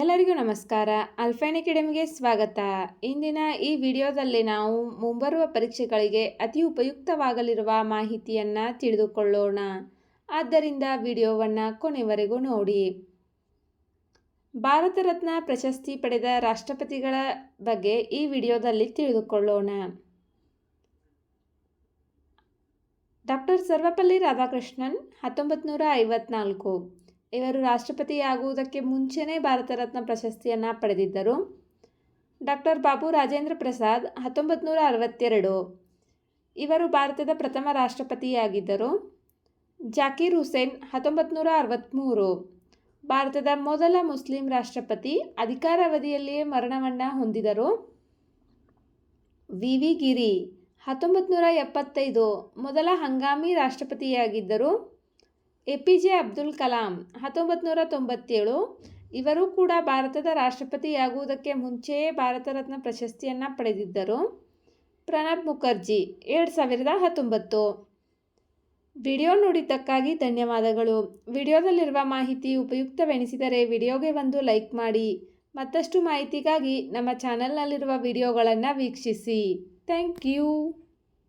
ಎಲ್ಲರಿಗೂ ನಮಸ್ಕಾರ. ಅಲ್ಫೈನ್ ಅಕಾಡೆಮಿಗೆ ಸ್ವಾಗತ. ಇಂದಿನ ಈ ವಿಡಿಯೋದಲ್ಲಿ ನಾವು ಮುಂಬರುವ ಪರೀಕ್ಷೆಗಳಿಗೆ ಅತಿ ಉಪಯುಕ್ತವಾಗಲಿರುವ ಮಾಹಿತಿಯನ್ನು ತಿಳಿದುಕೊಳ್ಳೋಣ. ಆದ್ದರಿಂದ ವಿಡಿಯೋವನ್ನು ಕೊನೆವರೆಗೂ ನೋಡಿ. ಭಾರತ ರತ್ನ ಪ್ರಶಸ್ತಿ ಪಡೆದ ರಾಷ್ಟ್ರಪತಿಗಳ ಬಗ್ಗೆ ಈ ವಿಡಿಯೋದಲ್ಲಿ ತಿಳಿದುಕೊಳ್ಳೋಣ. ಡಾಕ್ಟರ್ ಸರ್ವಪಲ್ಲಿ ರಾಧಾಕೃಷ್ಣನ್ ಹತ್ತೊಂಬತ್ತು ನೂರ ಐವತ್ನಾಲ್ಕು. ಇವರು ರಾಷ್ಟ್ರಪತಿಯಾಗುವುದಕ್ಕೆ ಮುಂಚೆನೇ ಭಾರತ ರತ್ನ ಪ್ರಶಸ್ತಿಯನ್ನು ಪಡೆದಿದ್ದರು. ಡಾಕ್ಟರ್ ಬಾಬು ರಾಜೇಂದ್ರ ಪ್ರಸಾದ್ ಹತ್ತೊಂಬತ್ತು ನೂರ ಅರವತ್ತೆರಡು. ಇವರು ಭಾರತದ ಪ್ರಥಮ ರಾಷ್ಟ್ರಪತಿಯಾಗಿದ್ದರು. ಜಾಕೀರ್ ಹುಸೇನ್ ಹತ್ತೊಂಬತ್ತು ಅರವತ್ತ್ಮೂರು ಭಾರತದ ಮೊದಲ ಮುಸ್ಲಿಂ ರಾಷ್ಟ್ರಪತಿ ಅಧಿಕಾರಾವಧಿಯಲ್ಲಿಯೇ ಮರಣವನ್ನು ಹೊಂದಿದರು. ವಿ ವಿ ಗಿರಿ ಹತ್ತೊಂಬತ್ತು ನೂರ ಎಪ್ಪತ್ತೈದು ಮೊದಲ ಹಂಗಾಮಿ ರಾಷ್ಟ್ರಪತಿಯಾಗಿದ್ದರು. A P J Abdul Kalam ಹತ್ತೊಂಬತ್ತು ನೂರ ತೊಂಬತ್ತೇಳು. ಇವರು ಕೂಡ ಭಾರತದ ರಾಷ್ಟ್ರಪತಿಯಾಗುವುದಕ್ಕೆ ಮುಂಚೆಯೇ ಭಾರತ ರತ್ನ ಪ್ರಶಸ್ತಿಯನ್ನು ಪಡೆದಿದ್ದರು. ಪ್ರಣಬ್ ಮುಖರ್ಜಿ, ಎರಡು ಸಾವಿರದ ಹತ್ತೊಂಬತ್ತು. ವಿಡಿಯೋ ನೋಡಿದ್ದಕ್ಕಾಗಿ ಧನ್ಯವಾದಗಳು. ವಿಡಿಯೋದಲ್ಲಿರುವ ಮಾಹಿತಿ ಉಪಯುಕ್ತವೆನಿಸಿದರೆ ವಿಡಿಯೋಗೆ ಒಂದು ಲೈಕ್ ಮಾಡಿ. ಮತ್ತಷ್ಟು ಮಾಹಿತಿಗಾಗಿ ನಮ್ಮ ಚಾನಲ್ನಲ್ಲಿರುವ ವಿಡಿಯೋಗಳನ್ನು ವೀಕ್ಷಿಸಿ. Thank you.